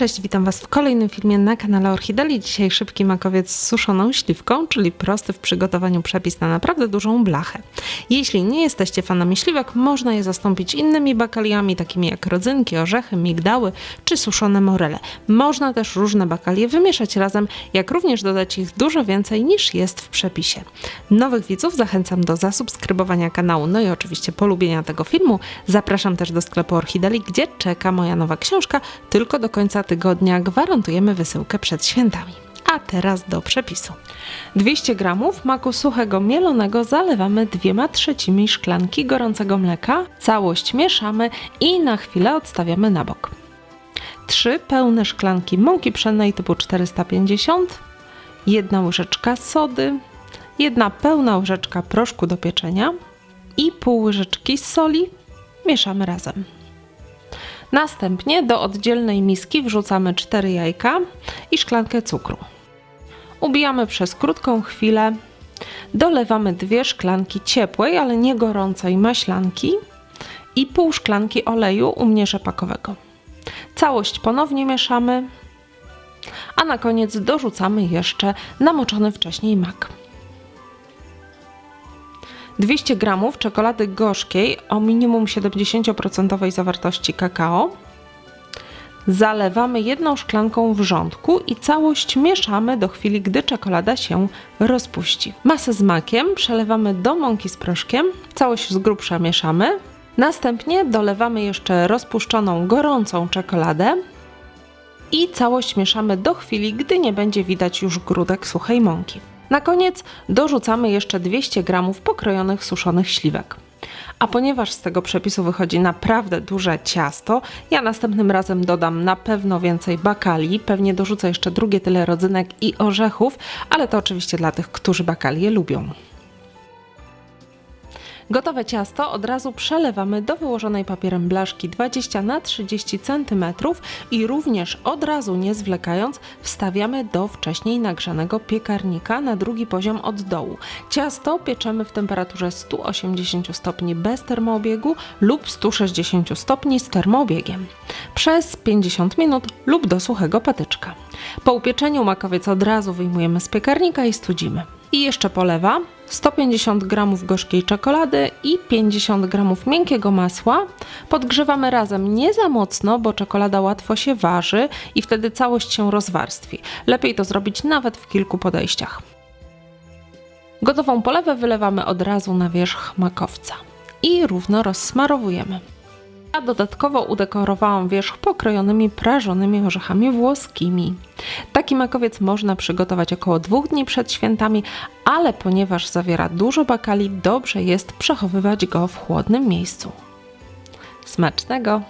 Cześć, witam Was w kolejnym filmie na kanale Orchideli. Dzisiaj szybki makowiec z suszoną śliwką, czyli prosty w przygotowaniu przepis na naprawdę dużą blachę. Jeśli nie jesteście fanami śliwek, można je zastąpić innymi bakaliami, takimi jak rodzynki, orzechy, migdały czy suszone morele. Można też różne bakalie wymieszać razem, jak również dodać ich dużo więcej niż jest w przepisie. Nowych widzów zachęcam do zasubskrybowania kanału, no i oczywiście polubienia tego filmu. Zapraszam też do sklepu Orchideli, gdzie czeka moja nowa książka. Tylko do końca tygodnia gwarantujemy wysyłkę przed świętami. A teraz do przepisu. 200 g maku suchego mielonego zalewamy dwiema trzecimi szklanki gorącego mleka. Całość mieszamy i na chwilę odstawiamy na bok. 3 pełne szklanki mąki pszennej typu 450, jedna łyżeczka sody, jedna pełna łyżeczka proszku do pieczenia i pół łyżeczki soli. Mieszamy razem. Następnie do oddzielnej miski wrzucamy 4 jajka i szklankę cukru. Ubijamy przez krótką chwilę. Dolewamy dwie szklanki ciepłej, ale nie gorącej maślanki i pół szklanki oleju u mnie rzepakowego. Całość ponownie mieszamy, a na koniec dorzucamy jeszcze namoczony wcześniej mak. 200 g czekolady gorzkiej o minimum 70% zawartości kakao. Zalewamy jedną szklanką wrzątku i całość mieszamy do chwili, gdy czekolada się rozpuści. Masę z makiem przelewamy do mąki z proszkiem, całość z grubsza mieszamy. Następnie dolewamy jeszcze rozpuszczoną gorącą czekoladę i całość mieszamy do chwili, gdy nie będzie widać już grudek suchej mąki. Na koniec dorzucamy jeszcze 200 g pokrojonych suszonych śliwek. A ponieważ z tego przepisu wychodzi naprawdę duże ciasto, ja następnym razem dodam na pewno więcej bakali, pewnie dorzucę jeszcze drugie tyle rodzynek i orzechów, ale to oczywiście dla tych, którzy bakalie lubią. Gotowe ciasto od razu przelewamy do wyłożonej papierem blaszki 20 na 30 cm i również od razu nie zwlekając wstawiamy do wcześniej nagrzanego piekarnika na drugi poziom od dołu. Ciasto pieczemy w temperaturze 180 stopni bez termoobiegu lub 160 stopni z termoobiegiem przez 50 minut lub do suchego patyczka. Po upieczeniu makowiec od razu wyjmujemy z piekarnika i studzimy. I jeszcze polewa 150 g gorzkiej czekolady i 50 g miękkiego masła. Podgrzewamy razem nie za mocno, bo czekolada łatwo się waży i wtedy całość się rozwarstwi. Lepiej to zrobić nawet w kilku podejściach. Gotową polewę wylewamy od razu na wierzch makowca i równo rozsmarowujemy. A dodatkowo udekorowałam wierzch pokrojonymi prażonymi orzechami włoskimi. Taki makowiec można przygotować około dwóch dni przed świętami, ale ponieważ zawiera dużo bakali, dobrze jest przechowywać go w chłodnym miejscu. Smacznego!